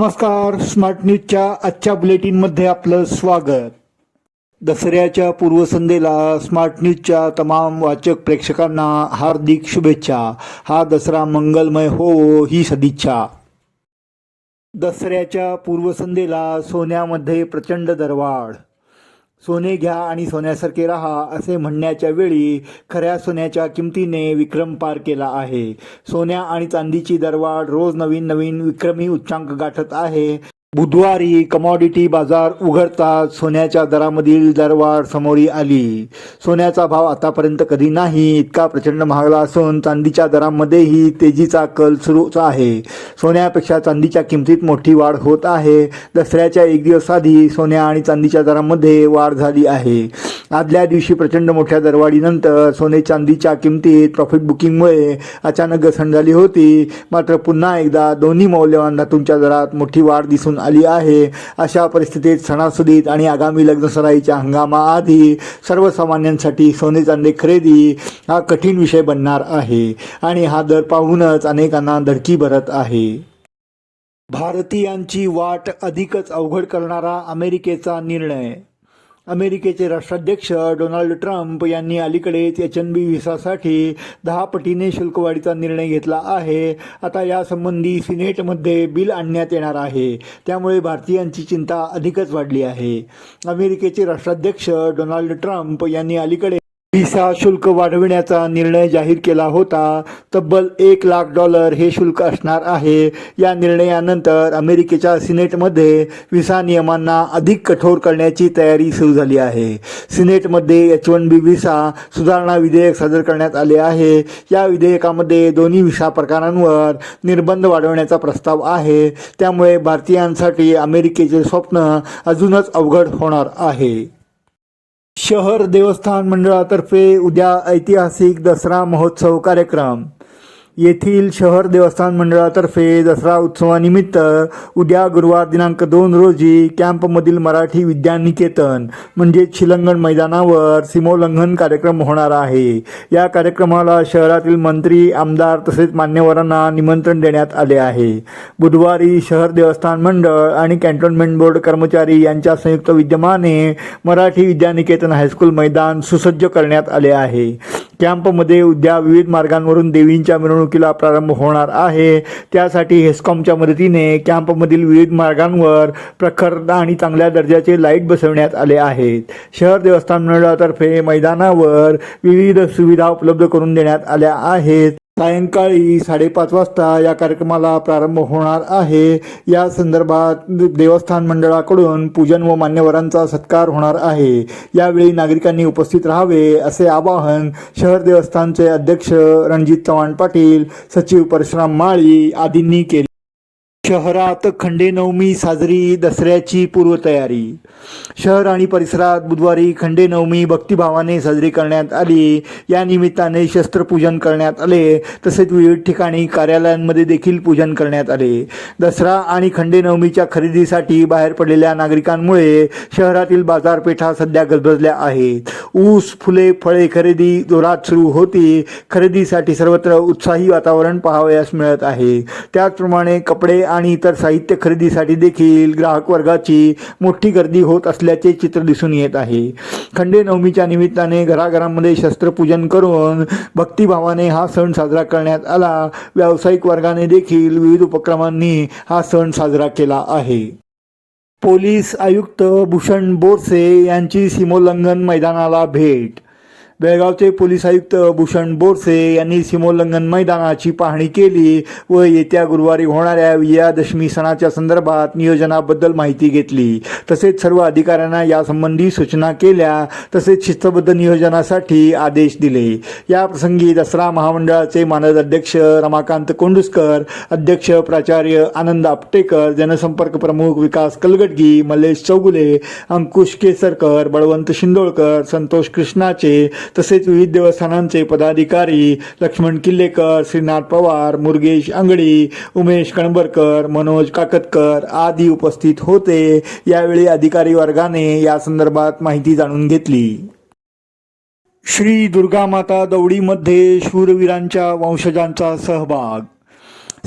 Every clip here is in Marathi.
नमस्कार स्मार्ट न्यूजच्या आजच्या बुलेटिनमध्ये आपलं स्वागत. दसऱ्याच्या पूर्वसंध्येला स्मार्ट न्यूजच्या तमाम वाचक प्रेक्षकांना हार्दिक शुभेच्छा. हा दसरा मंगलमय हो ही सदिच्छा. दसऱ्याच्या पूर्वसंध्येला सोन्यामध्ये प्रचंड दरवाढ. सोने घ्या आणि सोन्यासारखे राहा असे म्हणण्याच्या वेळी खऱ्या सोन्याच्या किमतीने विक्रम पार केला आहे. सोन्या आणि चांदीची दरवाढ रोज नवीन नवीन विक्रमी उच्चांक गाठत आहे. बुधवारी कमॉडिटी बाजार उघडताच सोन्याच्या दरामधील दरवाढ समोरी आली. सोन्याचा भाव आतापर्यंत कधी नाही इतका प्रचंड महागला असून चांदीच्या दरामध्येही तेजीचा कल सुरूच आहे. सोन्यापेक्षा चांदीच्या किमतीत मोठी वाढ होत आहे. दसऱ्याच्या एक दिवस आधी सोन्या आणि चांदीच्या दरामध्ये वाढ झाली आहे. आदल्या दिवशी प्रचंड मोठ्या दरवाढीनंतर सोने चांदीच्या किमतीत प्रॉफिट बुकिंगमुळे अचानक घसरण झाली होती. मात्र पुन्हा एकदा दोन्ही मौल्यवान धातूंच्या दरात मोठी वाढ दिसून आली आहे. अशा परिस्थितीत सणासुदीत आणि आगामी लग्नसराईच्या हंगामाआधी सर्वसामान्यांसाठी सोने चांदी खरेदी हा कठीण विषय बनणार आहे आणि हा दर पाहूनच अनेकांना धडकी भरत आहे. भारतीयांची वाट अधिकच अवघड करणारा अमेरिकेचा निर्णय. अमेरिकेचे राष्ट्राध्यक्ष डोनाल्ड ट्रम्प यांनी अलीकडेच एच एन बी व्हिसासाठी दहा पटीने शुल्कवाढीचा निर्णय घेतला आहे. आता यासंबंधी सिनेटमध्ये बिल आणण्यात येणार आहे. त्यामुळे भारतीयांची चिंता अधिकच वाढली आहे. अमेरिकेचे राष्ट्राध्यक्ष डोनाल्ड ट्रम्प यांनी अलीकडे व्हिसा शुल्क वाढविण्याचा निर्णय जाहीर केला होता. तब्बल एक लाख डॉलर हे शुल्क असणार आहे. या निर्णयानंतर अमेरिकेच्या सिनेटमध्ये व्हिसा नियमांना अधिक कठोर करण्याची तयारी सुरू झाली आहे. सिनेटमध्ये एच वन बी व्हिसा सुधारणा विधेयक सादर करण्यात आले आहे. या विधेयकामध्ये दोन्ही व्हिसा प्रकारांवर निर्बंध वाढवण्याचा प्रस्ताव आहे. त्यामुळे भारतीयांसाठी अमेरिकेचे स्वप्न अजूनच अवघड होणार आहे. शहर देवस्थान मंडळातर्फे उद्या ऐतिहासिक दसरा महोत्सव कार्यक्रम. येथील शहर देवस्थान मंडळातर्फे दसरा उत्सवानिमित्त उद्या गुरुवार दिनांक दोन रोजी कॅम्पमधील मराठी विद्यानिकेतन म्हणजेच शिलंगण मैदानावर सीमोल्लंघन कार्यक्रम होणार आहे. या कार्यक्रमाला शहरातील मंत्री आमदार तसेच मान्यवरांना निमंत्रण देण्यात आले आहे. बुधवारी शहर देवस्थान मंडळ आणि कॅन्टोन्मेंट बोर्ड कर्मचारी यांच्या संयुक्त विद्यमाने मराठी विद्यानिकेतन हायस्कूल मैदान सुसज्ज करण्यात आले आहे. कॅम्पमध्ये उद्या विविध मार्गांवरून देवींच्या मिरवणुकीला प्रारंभ होणार आहे. त्यासाठी हेस्कॉमच्या मदतीने कॅम्पमधील विविध मार्गांवर प्रखर आणि चांगल्या दर्जाचे लाइट बसवण्यात आले आहेत. शहर देवस्थान मंडळातर्फे मैदानावर विविध सुविधा उपलब्ध करून देण्यात आल्या आहेत. सायंकाळी साडेपाच वाजता या कार्यक्रमाला प्रारंभ होणार आहे. या संदर्भात देवस्थान मंडळाकडून पूजन व मान्यवरांचा सत्कार होणार आहे. यावेळी नागरिकांनी उपस्थित राहावे असे आवाहन शहर देवस्थानचे अध्यक्ष रणजित चव्हाण पाटील सचिव परशुराम माळी आदींनी केले. शहरात खंडेनवमी साजरी दसऱ्याची पूर्वतयारी. शहर आणि परिसरात बुधवारी खंडेनवमी भक्तिभावाने साजरी करण्यात आली. या निमित्ताने शस्त्रपूजन करण्यात आले. तसेच विविध ठिकाणी कार्यालयांमध्ये देखील पूजन करण्यात आले. दसरा आणि खंडेनवमीच्या खरेदीसाठी बाहेर पडलेल्या नागरिकांमुळे शहरातील बाजारपेठा सध्या गजबजल्या आहेत. ऊस फुले फळे खरेदी जोरात सुरू होती. खरेदीसाठी सर्वत्र उत्साही वातावरण पाहावयास मिळत आहे. त्याचप्रमाणे कपडे आणि इतर साहित्य खरेदीसाठी देखील ग्राहक वर्गाची मोठी गर्दी होत असल्याचे चित्र दिसून येत आहे. खंडेनवमीच्या निमित्ताने घराघरांमध्ये शस्त्रपूजन करून भक्तिभावाने हा सण साजरा करण्यात आला. व्यावसायिक वर्गाने देखील विविध उपक्रमांनी हा सण साजरा केला आहे. पोलीस आयुक्त भूषण बोरसे यांची सीमोल्लंघन मैदानाला भेट बेळगावचे पोलीस आयुक्त भूषण बोरसे यांनी सीमोल्लंघन मैदानाची पाहणी केली व येत्या गुरुवारी होणाऱ्या विजयादशमी सणाच्या संदर्भात नियोजनाबद्दल माहिती घेतली. तसेच सर्व अधिकाऱ्यांना यासंबंधी सूचना केल्या. तसेच शिस्तबद्ध नियोजनासाठी आदेश दिले. या प्रसंगी दसरा महामंडळाचे मानद अध्यक्ष रमाकांत कोंडुसकर अध्यक्ष प्राचार्य आनंद आपटेकर जनसंपर्क प्रमुख विकास कलगटगी मल्लेश चौगुले अंकुश केसरकर बळवंत शिंदोळकर संतोष कृष्णाचे तसेच विविध देवस्थानांचे पदाधिकारी लक्ष्मण किल्लेकर श्रीनाथ पवार मुरगेश अंगडी उमेश कणबरकर मनोज काकतकर आदी उपस्थित होते. यावेळी अधिकारी वर्गाने या संदर्भात माहिती जाणून घेतली. श्री दुर्गामाता दौडीमध्ये शूरवीरांच्या वंशजांचा सहभाग.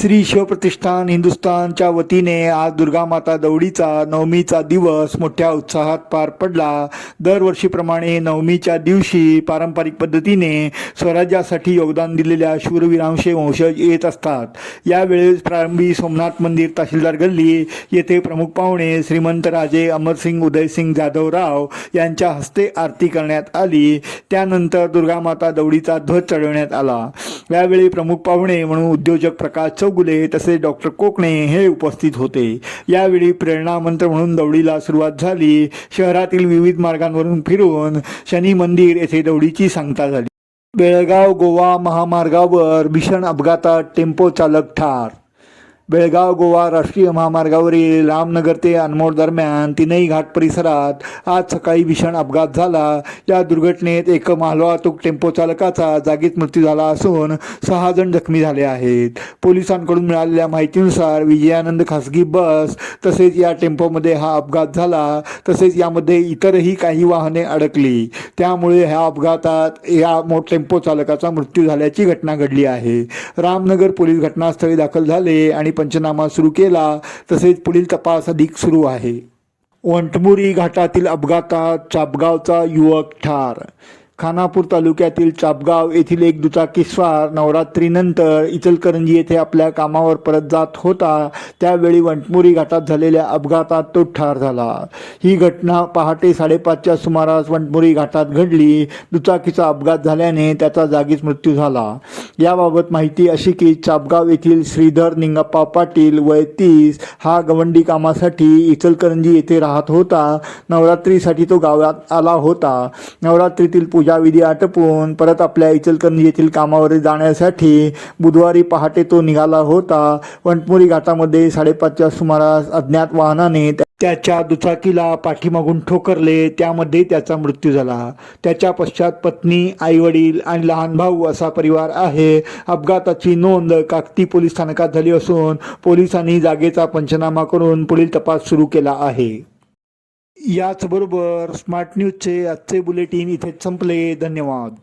श्री शिवप्रतिष्ठान हिंदुस्थानच्या वतीने आज दुर्गामाता दौडीचा नवमीचा दिवस मोठ्या उत्साहात पार पडला. दरवर्षीप्रमाणे नवमीच्या दिवशी पारंपरिक पद्धतीने स्वराज्यासाठी योगदान दिलेल्या शूरवीरांशे वंशज येत असतात. यावेळेस प्रारंभी सोमनाथ मंदिर तहसीलदार गल्ली येथे प्रमुख पाहुणे श्रीमंत राजे अमरसिंग उदयसिंग जाधवराव यांच्या हस्ते आरती करण्यात आली. त्यानंतर दुर्गामाता दौडीचा ध्वज चढवण्यात आला. यावेळी प्रमुख पाहुणे म्हणून उद्योजक प्रकाश चौगुले तसेच डॉक्टर कोकणे हे उपस्थित होते. यावेळी प्रेरणा मंत्र म्हणून दौडीला सुरुवात झाली. शहरातील विविध मार्गांवरून फिरून शनी मंदिर येथे दौडीची सांगता झाली. बेळगाव गोवा महामार्गावर भीषण अपघातात टेम्पो चालक ठार बेळगाव गोवा राष्ट्रीय महामार्गावरील रामनगर ते अनमोड दरम्यान तीनही घाट परिसरात आज सकाळी भीषण अपघात झाला. या दुर्घटनेत एक मालवाहतूक टेम्पो चालकाचा जागीच मृत्यू झाला असून सहा जण जखमी झाले आहेत. पोलिसांकडून मिळालेल्या माहितीनुसार विजयानंद खासगी बस तसेच या टेम्पोमध्ये हा अपघात झाला. तसेच यामध्ये इतरही काही वाहने अडकली. त्यामुळे ह्या अपघातात या मो टेम्पो चालकाचा मृत्यू झाल्याची घटना घडली आहे. रामनगर पोलीस घटनास्थळी दाखल झाले आणि पंचनामा सुरू केला तसेच पुढील तपास अधिक सुरू आहे. वंटमुरी घाटातील अपघातात चापगावचा युवक ठार खानापूर तालुक्यातील चापगाव येथील एक दुचाकीस्वार नवरात्रीनंतर इचलकरंजी येथे आपल्या कामावर परत जात होता. त्यावेळी वंटमुरी घाटात झालेल्या अपघातात तो ठार झाला. ही घटना पहाटे साडेपाचच्या सुमारास वंटमुरी घाटात घडली. दुचाकीचा अपघात झाल्याने त्याचा जागीच मृत्यू झाला. याबाबत माहिती अशी की चापगाव येथील श्रीधर निंगप्पा पाटील वय तीस हा गवंडी कामासाठी इचलकरंजी येथे राहत होता. नवरात्रीसाठी तो गावात आला होता. नवरात्रीतील पूजा पूजाविधी आटपून परत आपल्या इचलकरंजी येथील कामावर जाण्यासाठी बुधवारी पहाटे तो निघाला होता. वंटमुरी घाटामध्ये साडेपाचच्या सुमारास अज्ञात वाहनाने त्याच्या दुचाकीला पाठीमागून ठोकरले. त्यामध्ये त्याचा मृत्यू झाला. त्याच्या पश्चात पत्नी आईवडील आणि लहान भाऊ असा परिवार आहे. अपघाताची नोंद काकती पोलीस स्थानकात झाली असून पोलिसांनी जागेचा पंचनामा करून पुढील तपास सुरू केला आहे. याचबरोबर स्मार्ट न्यूजचे आजचे बुलेटिन इथेच संपले. धन्यवाद.